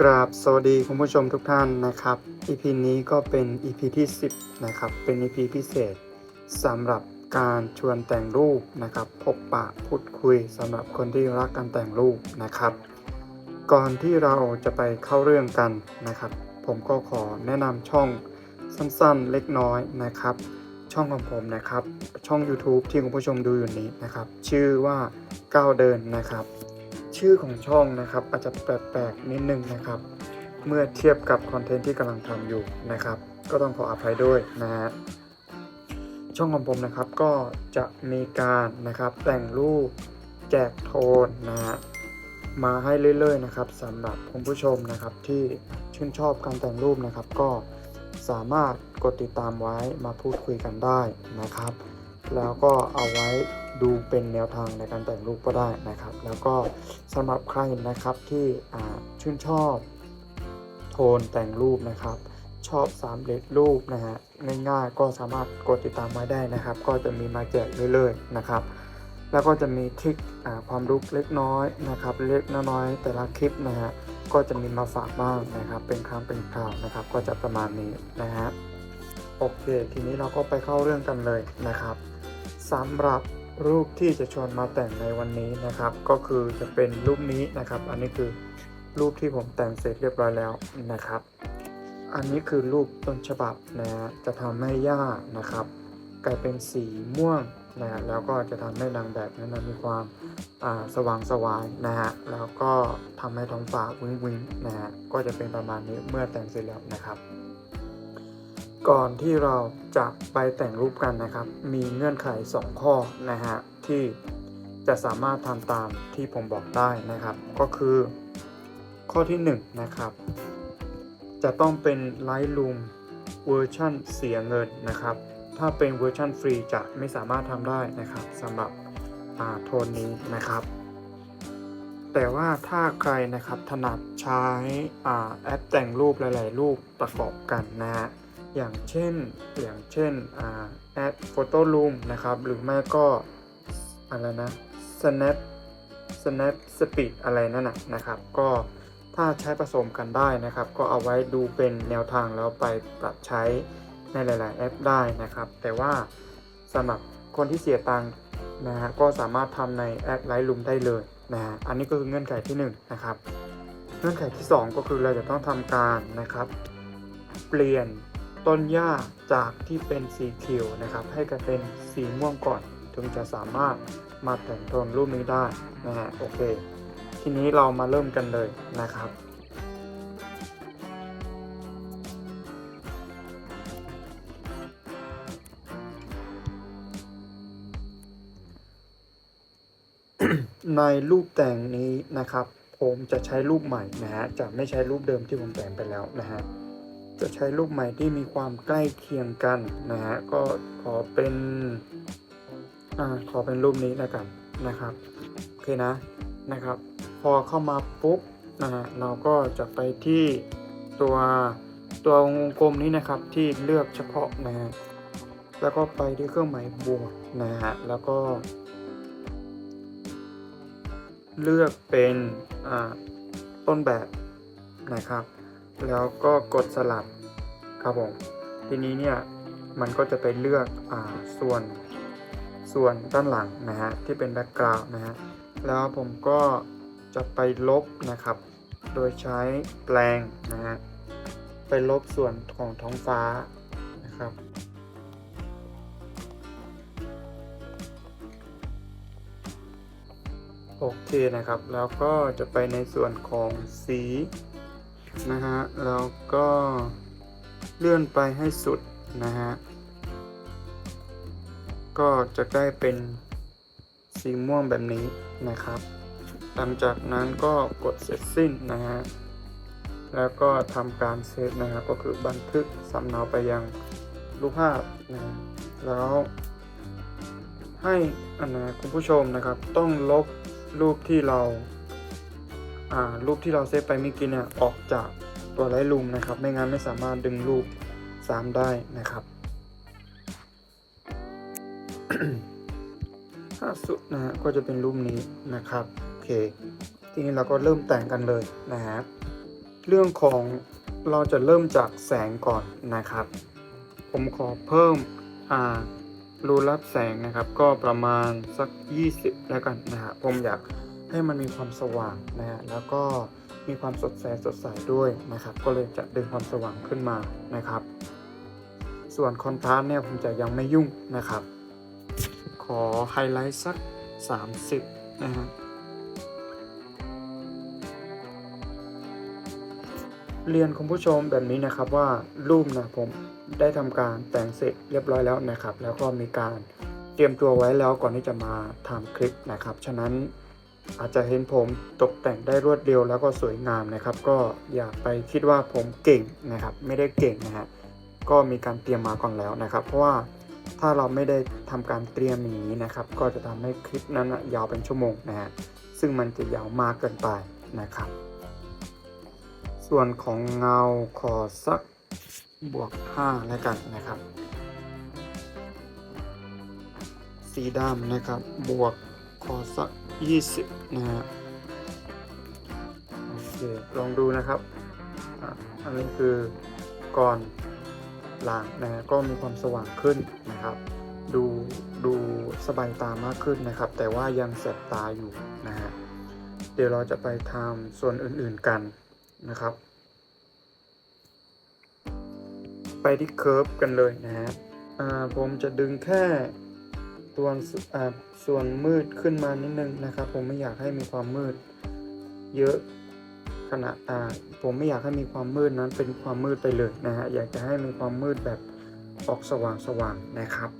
กราบสวัสดีคุณผู้ชมทุกท่านนะครับ EP นี้ก็เป็น EP ที่ 10 นะครับ เป็น EP พิเศษสำหรับการชวนแต่งรูปนะครับ พบปะพูดคุยสำหรับคนที่รักการแต่งรูปนะครับ ก่อนที่เราจะไปเข้าเรื่องกันนะครับ ผมก็ขอแนะนำช่องสั้นๆเล็กน้อยนะครับ ช่องของผมนะครับ ช่อง YouTube ที่คุณผู้ชมดูอยู่นี้นะครับ ชื่อว่าก้าวเดินนะครับ ชื่อของช่องนะครับ อาจจะแปลกๆนิดนึงนะครับ เมื่อเทียบกับคอนเทนต์ที่กำลังทำอยู่นะครับ ก็ต้องขออภัยด้วยนะฮะช่องของผมนะครับก็จะมีการนะครับแต่งรูปแจกโทนนะฮะมาให้เรื่อยๆนะครับสำหรับคุณผู้ชมนะครับที่ชื่นชอบการแต่งรูปนะครับ ก็สามารถกดติดตามไว้มาพูดคุยกันได้นะครับ แล้วก็เอาไว้ ดูเป็นแนวทางในการแต่งรูปก็ได้นะครับ แล้วก็สำหรับใครนะครับที่ชื่นชอบโทนแต่งรูปนะครับ ชอบสามเหลี่ยมรูปนะฮะง่ายๆก็สามารถกดติดตามไว้ได้นะครับ ก็จะมีมาแจกเรื่อยๆนะครับ แล้วก็จะมีทริคความรู้เล็กน้อยนะครับ เล็กน้อยแต่ละคลิปนะฮะก็จะมีมาฝากบ้างนะครับ เป็นครั้งเป็นคราวนะครับ ก็จะประมาณนี้นะฮะโอเค ทีนี้เราก็ไปเข้าเรื่องกันเลยนะครับสำหรับ รูปที่จะชวนมาแต่งในวันนี้นะครับ ก็คือจะเป็นรูปนี้นะครับ อันนี้คือรูปที่ผมแต่งเสร็จเรียบร้อยแล้วนะครับ อันนี้คือรูปต้นฉบับนะฮะจะทำให้หญ้านะครับ กลายเป็นสีม่วงนะฮะแล้วก็จะทำให้นางแบบนั้นมีความสว่างสวายนะฮะแล้วก็ทำให้ท้องฟ้าวิ้งวิงนะฮะก็จะเป็นประมาณนี้เมื่อแต่งเสร็จแล้วนะครับ ก่อนที่เราจะไปแต่งรูปกันนะครับ มีเงื่อนไข 2 ข้อนะฮะที่จะสามารถทำตามที่ผมบอกได้นะครับ ก็คือข้อที่ 1 นะครับ จะต้องเป็น Lightroom เวอร์ชันเสียเงินนะครับ ถ้าเป็นเวอร์ชันฟรีจะไม่สามารถทำได้นะครับสำหรับโทนนี้นะครับ แต่ว่าถ้าใครนะครับถนัดใช้อ่าแอปแต่งรูปหลาย ๆ รูปประกอบกันนะฮะ อย่างเช่นอย่างเช่นอ่าแอด Photo Room นะครับ หรือไม่ก็อะไรนะ Snap Snap Speed อะไรนั่นนะนะครับ ก็ถ้าใช้ผสมกันได้นะครับ ก็เอาไว้ดูเป็นแนวทางแล้วไปปรับใช้ในหลาย ๆ แอปได้นะครับ แต่ว่าสำหรับคนที่เสียตังค์นะฮะก็สามารถทำในแอป Lightroom ได้เลยนะฮะอันนี้ก็คือเงื่อนไขที่ 1 นะครับ เงื่อนไขที่ 2 ก็คือเราจะต้องทำการนะครับ เปลี่ยน ต้นหญ้าจากที่เป็นสีเขียวนะครับ ให้กลายเป็นสีม่วงก่อน ถึงจะสามารถมาแต่งโทนรูปนี้ได้นะฮะโอเค ทีนี้เรามาเริ่มกันเลยนะครับในรูปแต่งนี้นะครับ ผมจะใช้รูปใหม่นะฮะจะไม่ใช้รูปเดิมที่ผมแต่งไปแล้วนะฮะ จะใช้รูปใหม่ที่มีความใกล้เคียงกันนะฮะก็ขอเป็นอ่าขอเป็นรูปนี้แล้วกันนะครับโอเคนะนะครับ พอเข้ามาปุ๊บนะฮะเราก็จะไปที่ตัวตัววงกลมนี้นะครับที่เลือกเฉพาะนะฮะแล้วก็ไปที่เครื่องหมายบวกนะฮะแล้วก็ เลือกเป็นต้นแบบนะครับ แล้วก็กดสลับครับผมทีนี้เนี่ยมันก็จะไปเลือกอ่าส่วนส่วนด้านหลังนะฮะที่เป็นแบ็กกราวน์นะฮะแล้วผมก็จะไปลบนะครับ โดยใช้แปลงนะฮะไปลบส่วนของท้องฟ้านะครับโอเคนะครับ แล้วก็จะไปในส่วนของสี นะฮะ แล้วก็เลื่อนไปให้สุดนะฮะ ก็จะได้เป็นสีม่วงแบบนี้นะครับ หลังจากนั้นก็กดเสร็จสิ้นนะฮะ แล้วก็ทำการเซฟนะฮะก็คือบันทึกสำเนาไปยังรูปภาพนะแล้วให้อนนะคุณผู้ชมนะครับต้องลบรูปที่เรา รูปที่เราเซฟไปเมื่อกี้เนี่ยออกจากตัวไลท์รูมนะครับ ไม่งั้นไม่สามารถดึงรูปซ้ำได้นะครับล่าสุดนะฮะก็จะเป็นรูปนี้นะครับโอเค ทีนี้เราก็เริ่มแต่งกันเลยนะฮะเรื่องของเราจะเริ่มจากแสงก่อนนะครับ ผมขอเพิ่มอ่ารูรับแสงนะครับ ก็ประมาณสัก 20 แล้วกันนะฮะผมอยาก ให้มันมีความสว่างนะฮะแล้วก็มีความสดใสสดใสด้วยนะครับ ก็เลยจะดึงความสว่างขึ้นมานะครับ ส่วนคอนทราสต์เนี่ยผมจะยังไม่ยุ่งนะครับ ขอไฮไลท์สัก 30 นะฮะเรียนคุณผู้ชมแบบนี้นะครับว่ารูปนะผมได้ทำการแต่งเสร็จเรียบร้อยแล้วนะครับ แล้วก็มีการเตรียมตัวไว้แล้วก่อนที่จะมาทำคลิปนะครับ ฉะนั้น อาจจะเห็นผมตกแต่งได้รวดเร็วแล้วก็สวยงามนะครับ ก็อย่าไปคิดว่าผมเก่งนะครับ ไม่ได้เก่งนะฮะก็มีการเตรียมมาก่อนแล้วนะครับ เพราะว่าถ้าเราไม่ได้ทำการเตรียมอย่างนี้นะครับ ก็จะทำให้คลิปนั้นยาวเป็นชั่วโมงนะฮะซึ่งมันจะยาวมากเกินไปนะครับ ส่วนของเงาขอสักบวก5แล้วกันนะครับ สีดำนะครับบวกขอสัก 20นะฮะโอเคลองดูนะครับอันนี้คือก่อนหลังนะฮะก็มีความสว่างขึ้นนะครับ ดูดูสบายตามากขึ้นนะครับ แต่ว่ายังแสบตาอยู่นะฮะเดี๋ยวเราจะไปทำส่วนอื่นๆกันนะครับ ไปที่เคิร์ฟกันเลยนะฮะผมจะดึงแค่ ตัวส่วนมืดขึ้นมานิดนึงนะครับ ผมไม่อยากให้มีความมืด เยอะขนาดอ่าผมไม่อยากให้มีความมืดนั้นเป็นความมืดไปเลยนะฮะอยากจะให้มีความมืดแบบออกสว่างสว่างๆนะครับ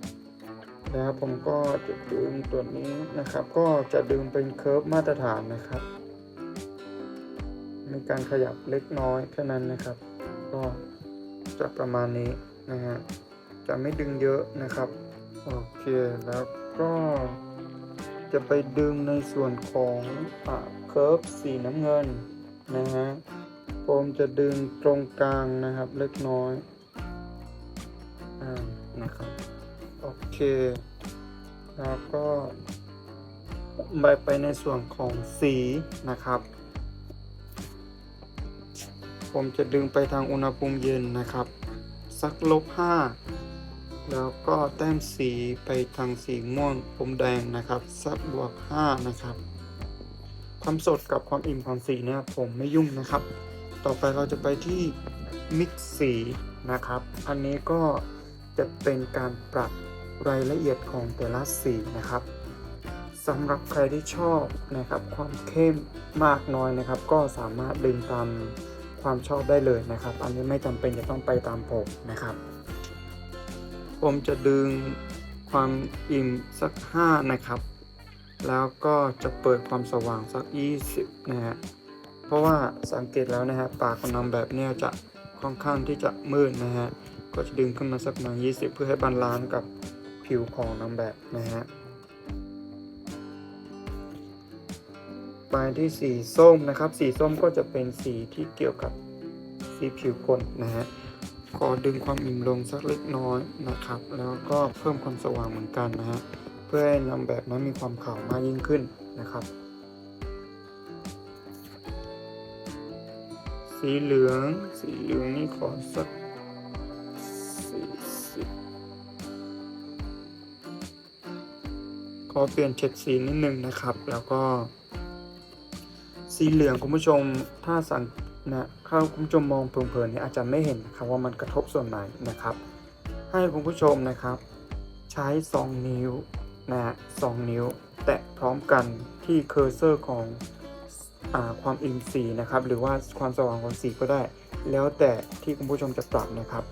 แล้วผมก็จะดึงตัวนี้นะครับ ก็จะดึงเป็นเคิร์ฟมาตรฐานนะครับ มีการขยับเล็กน้อยแค่นั้นนะครับ ก็จะประมาณนี้นะฮะจะไม่ดึงเยอะนะครับ โอเค แล้วก็จะไปดึงในส่วนของอเคิร์ฟสีน้ำเงินนะฮะผมจะดึงตรงกลางนะครับเล็กน้อยอ่านะครับ โอเค แล้วก็ไปไปในส่วนของสีนะครับ ผมจะดึงไปทางอุณหภูมิเย็นนะครับ สักลบ5 แล้วก็แต้มสีไปทางสีม่วงอมแดงนะครับสักบวก5นะครับ ความสดกับความอิ่มของสีเนี่ยผมไม่ยุ่งนะครับ ต่อไปเราจะไปที่มิกซ์สีนะครับ อันนี้ก็จะเป็นการปรับรายละเอียดของแต่ละสีนะครับสำหรับใครที่ชอบนะครับ ความเข้มมากน้อยนะครับ ก็สามารถดึงตามความชอบได้เลยนะครับ อันนี้ไม่จำเป็นจะต้องไปตามผมนะครับ มจะดึงความอิ่มสัก 5 นะครับ แล้วก็จะเปิดความสว่างสัก 20 นะฮะ เพราะว่าสังเกตแล้วนะฮะปากของนางแบบเนี่ยจะค่อนข้างที่จะมืดนะฮะ ก็จะดึงขึ้นมาสักประมาณ20 เพื่อให้บาลานซ์กับผิวของนางแบบนะฮะไปที่สีส้มนะครับ สีส้มก็จะเป็นสีที่เกี่ยวกับสีผิวคนนะฮะ ขอดึงความอิ่มลงสักเล็กน้อยนะครับ แล้วก็เพิ่มความสว่างเหมือนกันนะฮะ เพื่อให้นางแบบนั้นมีความขาวมากยิ่งขึ้นนะครับ สีเหลือง สีเหลืองนี่ขอสักขอเปลี่ยนเฉดสีนิดนึงนะครับ แล้วก็ สีเหลืองคุณผู้ชมถ้าสัง นะถ้าคุณผู้ชมมองเพลินๆเนี่ยอาจจะไม่เห็นนะครับว่ามันกระทบส่วนไหนนะครับ ให้คุณผู้ชมนะครับ ใช้2นิ้วนะฮะสองนิ้ว แตะพร้อมกันที่เคอร์เซอร์ของอความอิ่มสีนะครับ หรือว่าความสว่างของสีก็ได้ แล้วแต่ที่คุณผู้ชมจะปรับนะครับ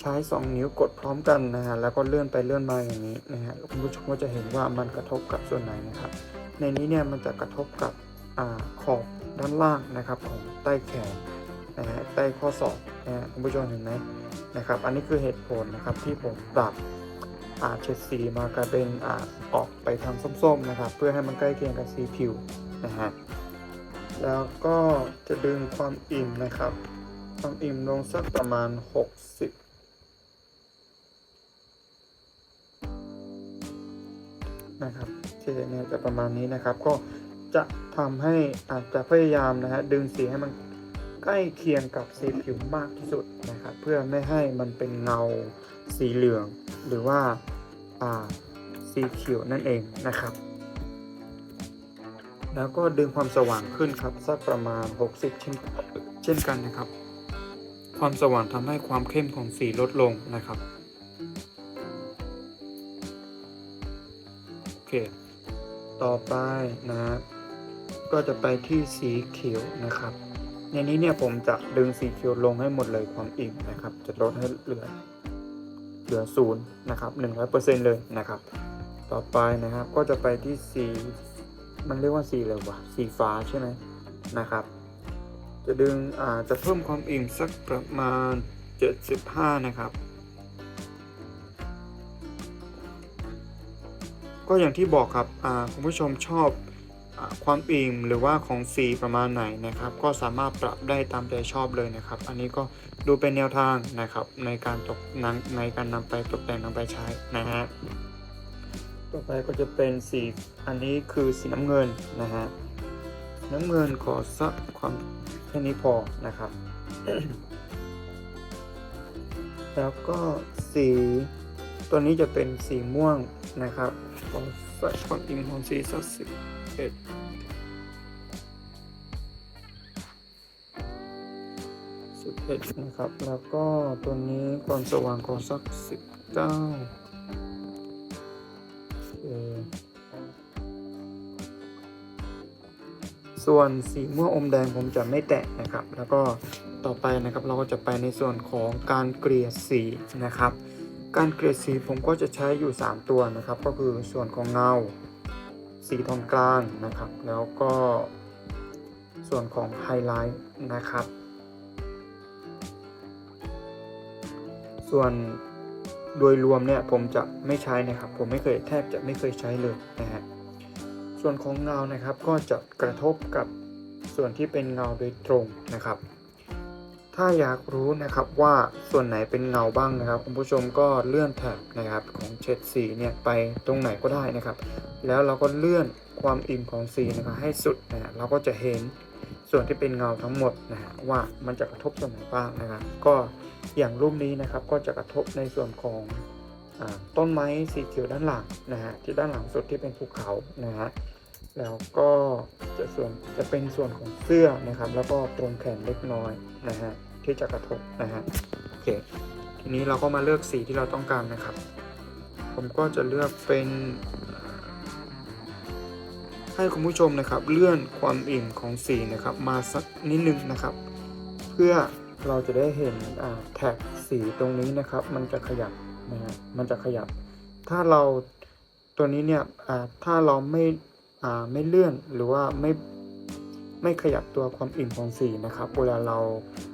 ใช้ 2 นิ้วกดพร้อมกันนะฮะแล้วก็เลื่อนไปเลื่อนมาอย่างนี้นะฮะคุณผู้ชมก็จะเห็นว่ามันกระทบกับส่วนไหนนะครับ ในนี้เนี่ยมันจะกระทบกับ อขอบด้านล่างนะครับของใต้แขนนะฮะใต้ข้อศอกนะฮะคุณผู้ชมเห็นไหมนะครับ อันนี้คือเหตุผลนะครับที่ผมปรับอาเฉดสีมากลายเป็นอาออกไปทางส้มๆนะครับ เพื่อให้มันใกล้เคียงกับสีผิวนะฮะแล้วก็จะดึงความอิ่มนะครับ ความอิ่มลงสักประมาณ 60นะครับเฉดเนี่ยจะประมาณนี้นะครับ ก็ จะทำให้อาจจะพยายามนะฮะดึงสีให้มันใกล้เคียงกับสีผิวมากที่สุดนะครับเพื่อไม่ให้มันเป็นเงาสีเหลือง หรือว่าอ่าสีเขียวนั่นเองนะครับ แล้วก็ดึงความสว่างขึ้นครับสักประมาณ 60 เช่นเช่นกันนะครับ ความสว่างทำให้ความเข้มของสีลดลงนะครับโอเคต่อไปนะ ก็จะไปที่สีเขียวนะครับ ในนี้เนี่ยผมจะดึงสีเขียวลงให้หมดเลยความอิ่มนะครับ จะลดให้เหลือเหลือศูนย์นะครับหนึ่งร้อยเปอร์เซ็นต์เลยนะครับ ต่อไปนะครับก็จะไปที่สีมันเรียกว่าสีอะไรวะสีฟ้าใช่ไหมนะครับ จะดึงอ่าจะเพิ่มความอิ่มสักประมาณ 75 นะครับ ก็อย่างที่บอกครับอ่าคุณผู้ชมชอบ ความอิ่มหรือว่าของสีประมาณไหนนะครับ ก็สามารถปรับได้ตามใจชอบเลยนะครับ อันนี้ก็ดูเป็นแนวทางนะครับในการตกนังในการนำไปตกแต่งนำไปใช้นะฮะต่อไปก็จะเป็นสีอันนี้คือสีน้ำเงินนะฮะน้ำเงินขอสักความแค่นี้พอนะครับ แล้วก็สีตัวนี้จะเป็นสีม่วงนะครับขอใส่ความอิ่มของสีสักสิบ เอ็ดสิบเอ็ดนะครับ แล้วก็ตัวนี้ความสว่างขอสักสิบเก้าส่วนสีม่วงอมแดงผมจะไม่แตะนะครับ แล้วก็ต่อไปนะครับเราก็จะไปในส่วนของการเกลี่ยสีนะครับ การเกลี่ยสีผมก็จะใช้อยู่ 3 ตัวนะครับ ก็คือส่วนของเงา สีโทนกลางนะครับ แล้วก็ส่วนของไฮไลท์นะครับ ส่วนโดยรวมเนี่ยผมจะไม่ใช้นะครับ ผมไม่เคยแทบจะไม่เคยใช้เลยนะฮะส่วนของเงานะครับก็จะกระทบกับส่วนที่เป็นเงาโดยตรงนะครับ ถ้าอยากรู้นะครับว่าส่วนไหนเป็นเงาบ้างนะครับ คุณผู้ชมก็เลื่อนแท็บนะครับของเฉดสีเนี่ยไปตรงไหนก็ได้นะครับ แล้วเราก็เลื่อนความอิ่มของสีนะครับให้สุดนะฮะเราก็จะเห็นส่วนที่เป็นเงาทั้งหมดนะฮะว่ามันจะกระทบส่วนไหนบ้างนะครับก็อย่างรูปนี้นะครับก็จะกระทบในส่วนของอต้นไม้สีเขียวด้านหลังนะฮะที่ด้านหลังสุดที่เป็นภูเขานะฮะแล้วก็จะส่วนจะเป็นส่วนของเสื้อนะครับ แล้วก็ตรงแขนเล็กน้อยนะฮะ ที่จะกระทบนะฮะโอเคทีนี้เราก็มาเลือกสีที่เราต้องการนะครับ ผมก็จะเลือกเป็น ให้คุณผู้ชมนะครับ เลื่อนความอิ่มของสีนะครับ มาสักนิดนึงนะครับ เพื่อเราจะได้เห็นอ่าแท็กสีตรงนี้นะครับ มันจะขยับนะฮะมันจะขยับ ถ้าเราตัวนี้เนี่ยอ่าถ้าเราไม่อ่าไม่เลื่อนหรือว่าไม่ไม่ขยับตัวความอิ่มของสีนะครับ เวลาเราอ่า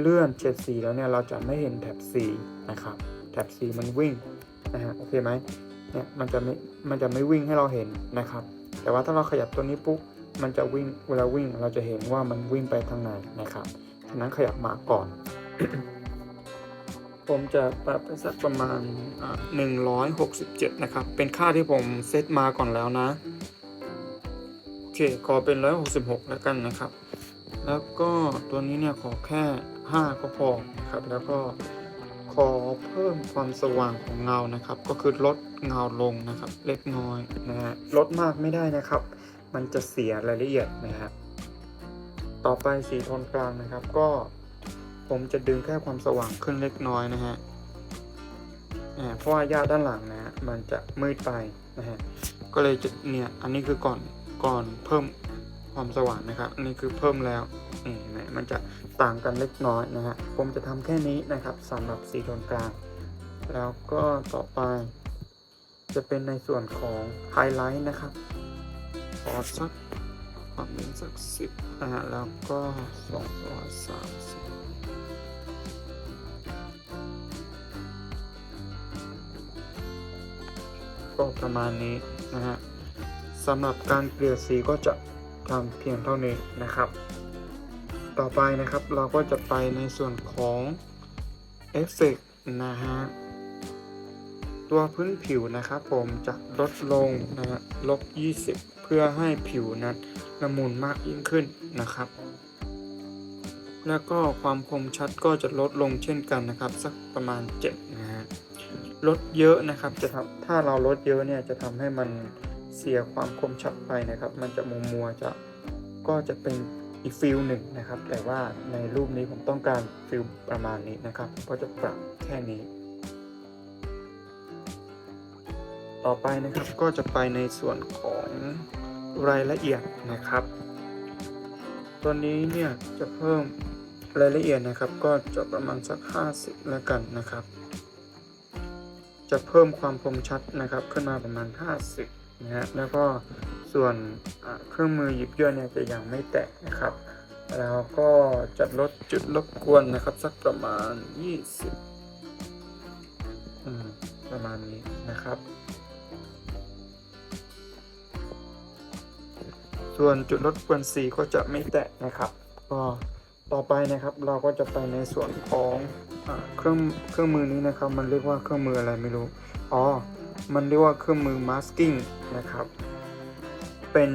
เลื่อนเฉดสีแล้วเนี่ยเราจะไม่เห็นแท็บสีนะครับแท็บสีมันวิ่งนะฮะโอเคไหมเนี่ยมันจะไม่มันจะไม่วิ่งให้เราเห็นนะครับ แต่ว่าถ้าเราขยับตัวนี้ปุ๊บมันจะวิ่งเวลาวิ่งเราจะเห็นว่ามันวิ่งไปทางไหนนะครับฉะนั้นขยับมาก่อน ผมจะปรับไปสักประมาณหนึ่งร้อยหกสิบเจ็ดนะครับ เป็นค่าที่ผมเซตมาก่อนแล้วนะ โอเคขอเป็นร้อยหกสิบหกแล้วกันนะครับ แล้วก็ตัวนี้เนี่ยขอแค่ห้าก็พอนะครับ แล้วก็ขอเพิ่มความสว่างของเงานะครับ ก็คือลดเงาลงนะครับ เล็กน้อยนะฮะลดมากไม่ได้นะครับ มันจะเสียรายละเอียดนะครับต่อไปสีโทนกลางนะครับ ก็ผมจะดึงแค่ความสว่างขึ้นเล็กน้อยนะฮะเพราะว่าหญ้าด้านหลังนะฮะมันจะมืดไปนะฮะก็เลยจะเนี่ยอันนี้คือก่อนก่อนเพิ่ม ความสว่างนะครับนนี้คือเพิ่มแล้วนี่นไหมมันจะต่างกันเล็กน้อยนะฮะผมจะทำแค่นี้นะครับสำหรับสีโทนกลาง แล้วก็ต่อไป จะเป็นในส่วนของไฮไลท์นะครับขอสักความเป็นสักสิบนะฮะแล้วก็สองร้อยสามสิบก็ประมาณนี้นะฮะสำหรับการเกลี่ยสีก็จะ ทำเพียงเท่านี้นะครับ ต่อไปนะครับเราก็จะไปในส่วนของเอฟเฟกนะฮะตัวพื้นผิวนะครับผมจะลดลงนะฮะลบ 20 เพื่อให้ผิวนั้นละมุนมากยิ่งขึ้นนะครับ แล้วก็ความคมชัดก็จะลดลงเช่นกันนะครับ สักประมาณ7นะฮะลดเยอะนะครับจะทำถ้าเราลดเยอะเนี่ยจะทำให้มัน เสียความคมชัดไปนะครับ มันจะมัวมัวๆจะก็จะเป็นอีกฟิลหนึ่งนะครับ แต่ว่าในรูปนี้ผมต้องการฟิลประมาณนี้นะครับ ก็จะปรับแค่นี้ ต่อไปนะครับก็จะไปในส่วนของรายละเอียดนะครับ ตัวนี้เนี่ยจะเพิ่มรายละเอียดนะครับ ก็จะประมาณสัก 50 แล้วกันนะครับ จะเพิ่มความคมชัดนะครับ ขึ้นมาประมาณ 50 นะฮะแล้วก็ส่วนเครื่องมือหยิบย่อยเนี่ยจะยังไม่แตะนะครับ แล้วก็จะลดจุดรบกวนนะครับ สักประมาณ 20อืมประมาณนี้นะครับ ส่วนจุดลดกวนสีก็จะไม่แตะนะครับก็ต่อไปนะครับเราก็จะไปในส่วนของอเครื่องเครื่องมือนี้นะครับ มันเรียกว่าเครื่องมืออะไรไม่รู้อ๋อ มันเรียกว่าเครื่องมือ masking นะครับ เป็น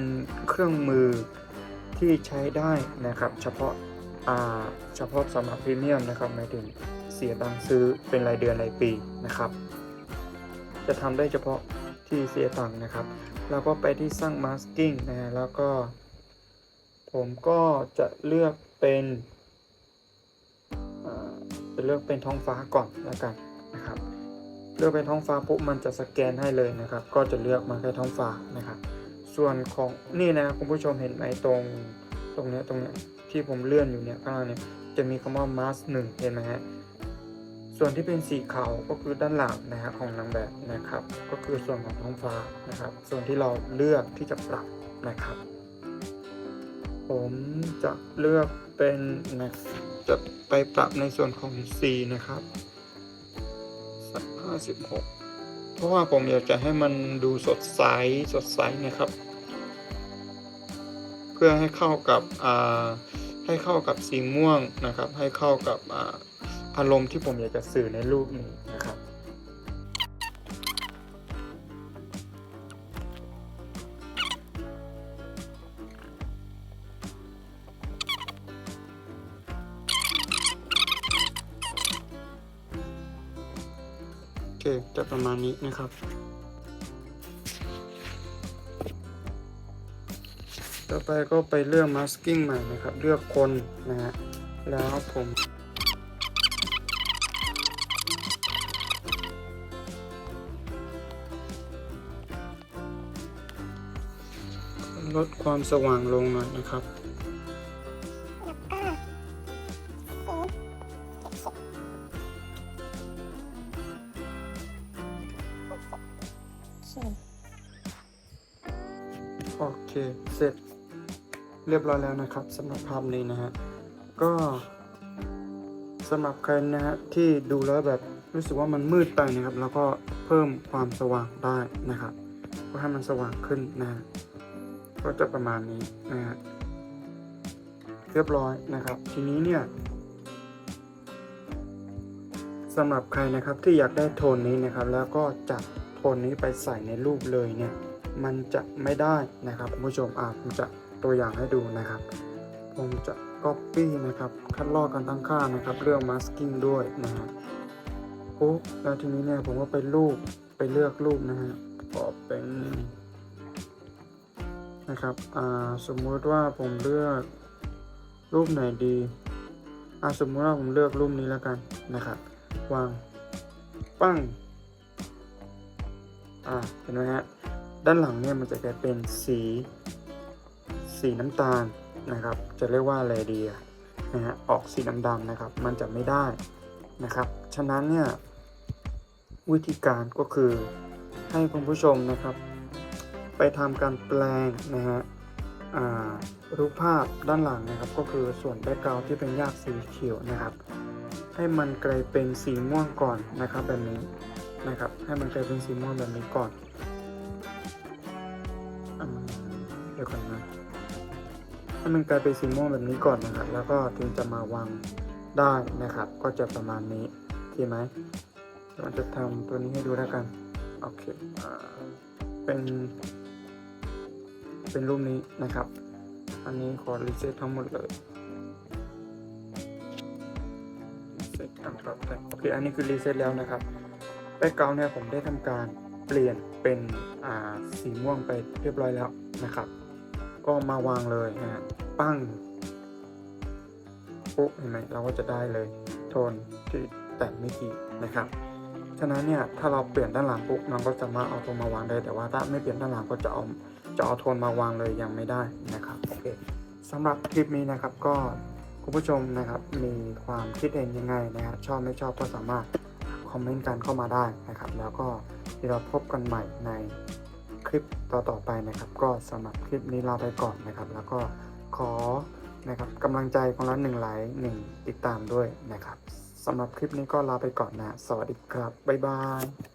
เครื่องมือที่ใช้ได้นะครับ เฉพาะอ่าเฉพาะสำหรับพรีเมียมนะครับหมายถึงเสียตังค์ซื้อเป็นรายเดือนรายปีนะครับ จะทำได้เฉพาะที่เสียตังค์นะครับเราก็ไปที่สร้าง masking นะฮะแล้วก็ ผมก็จะเลือกเป็นจะเลือกเป็นท้องฟ้าก่อนแล้วกันนะครับ เลือกเป็นท้องฟ้าปุ๊บมันจะสแกนให้เลยนะครับ ก็จะเลือกมาแค่ท้องฟ้านะครับ ส่วนของนี่นะคุณผู้ชมเห็นไหมตรงตรงเนี้ยตรงเนี้ยที่ผมเลื่อนอยู่เนี่ยข้างล่างเนี่ยจะมีคำว่า mask หนึ่งเห็นไหมฮะส่วนที่เป็นสีขาวก็คือด้านหลังนะฮะของนางแบบนะครับ ก็คือส่วนของท้องฟ้านะครับ ส่วนที่เราเลือกที่จะปรับนะครับ ผมจะเลือกเป็นนะจะไปปรับในส่วนของสีนะครับ สักห้าสิบหกเพราะว่าผมอยากจะให้มันดูสดใสสดใสนะครับ เพื่อให้เข้ากับอ่าให้เข้ากับสีม่วงนะครับ ให้เข้ากับอ่าอารมณ์ที่ผมอยากจะสื่อในรูปนี้นะครับ เคจะประมาณนี้นะครับ ต่อไปก็ไปเลือก masking ใหม่นะครับ เลือกคนนะฮะแล้วผมลดความสว่างลงหน่อยนะครับ รียบร้อยแล้วนะครับสำหรับภาพนี้นะฮะก็สำหรับใครนะฮะที่ดูแล้วแบบรู้สึกว่ามันมืดไปนะครับ แล้วก็เพิ่มความสว่างได้นะครับก็ให้มันสว่างขึ้นนะฮะก็จะประมาณนี้นะฮะเรียบร้อยนะครับ ทีนี้เนี่ยสำหรับใครนะครับที่อยากได้โทนนี้นะครับ แล้วก็จัดโทนนี้ไปใส่ในรูปเลยเนี่ย มันจะไม่ได้นะครับคุณผู้ชมอาผมจะ ตัวอย่างให้ดูนะครับ ผมจะ copy นะครับ คัดลอกกันตั้งค่านะครับ เรื่อง masking ด้วยนะฮะปุ๊บแล้วทีนี้เนี่ยผมก็ไปรูปไปเลือกรูปนะฮะขอเป็นนะครับอ่าสมมุติว่าผมเลือกรูปไหนดีอ่าสมมุติว่าผมเลือกรูปนี้แล้วกันนะครับ วางปั้งอ่าเห็นไหมฮะด้านหลังเนี่ยมันจะกลายเป็นสี สีน้ำตาลนะครับ จะเรียกว่าเลเดียนะฮะออกสีดำๆนะครับ มันจะไม่ได้นะครับ ฉะนั้นเนี่ยวิธีการก็คือให้คุณผู้ชมนะครับ ไปทำการแปลงนะฮะรูปภาพด้านหลังนะครับ ก็คือส่วนแบ็กกราวที่เป็นหญ้าสีเขียวนะครับ ให้มันกลายเป็นสีม่วงก่อนนะครับแบบนี้นะครับ ให้มันกลายเป็นสีม่วงแบบนี้ก่อนอเดี๋ยวก่อนนะ ให้มันกลายเป็นสีม่วงแบบนี้ก่อนนะครับ แล้วก็ถึงจะมาวางได้นะครับ ก็จะประมาณนี้โอเคไหมเดี๋ยวมันจะทำตัวนี้ให้ดูแล้วกัน โอเคเป็น เป็นรูปนี้นะครับ อันนี้ขอรีเซ็ตทั้งหมดเลยสำหรับโอเค อันนี้คือรีเซ็ตแล้วนะครับแบ็กกราวน์เนี่ยผมได้ทำการเปลี่ยนเป็นสีม่วงไปเรียบร้อยแล้วนะครับ ก็มาวางเลยนะฮะปั้งปุ๊บเห็นไหมเราก็จะได้เลยโทนที่แต่งไม่กี่นะครับ ฉะนั้นเนี่ยถ้าเราเปลี่ยนด้านหลังปุ๊บมันก็สามารถเอาโทนมาวางได้ แต่ว่าถ้าไม่เปลี่ยนด้านหลังก็จะเอาจะเอาโทนมาวางเลยยังไม่ได้นะครับโอเคสำหรับคลิปนี้นะครับก็คุณผู้ชมนะครับมีความคิดเห็นยังไงนะฮะชอบไม่ชอบก็สามารถคอมเมนต์กันเข้ามาได้นะครับ แล้วก็เดี๋ยวเราพบกันใหม่ใน คลิปต่อๆไปนะครับ ก็สำหรับคลิปนี้ลาไปก่อนนะครับ แล้วก็ขอนะครับกำลังใจของเราหนึ่งไลค์หนึ่งติดตามด้วยนะครับสำหรับคลิปนี้ก็ลาไปก่อนนะ สวัสดีครับ บ๊ายบาย